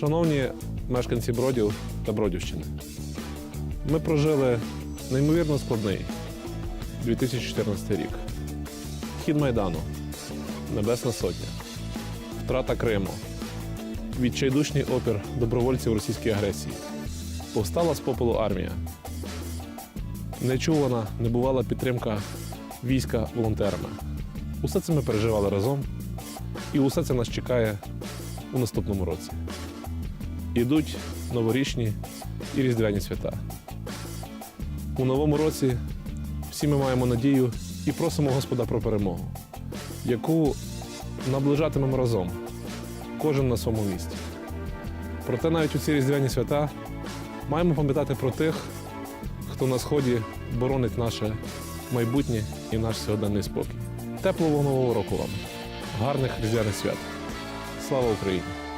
Шановні мешканці Бродів та Бродівщини, ми прожили неймовірно складний 2014 рік. Хід Майдану, Небесна Сотня, втрата Криму, відчайдушний опір добровольців російській агресії, повстала з попелу армія, нечувана, небувала підтримка війська волонтерами. Усе це ми переживали разом, і усе це нас чекає у наступному році. Ідуть новорічні і різдвяні свята. У новому році всі ми маємо надію і просимо Господа про перемогу, яку наближатимемо разом, кожен на своєму місці. Проте навіть у ці різдвяні свята маємо пам'ятати про тих, хто на сході боронить наше майбутнє і наш сьогоденний спокій. Теплого нового року вам! Гарних різдвяних свят! Слава Україні!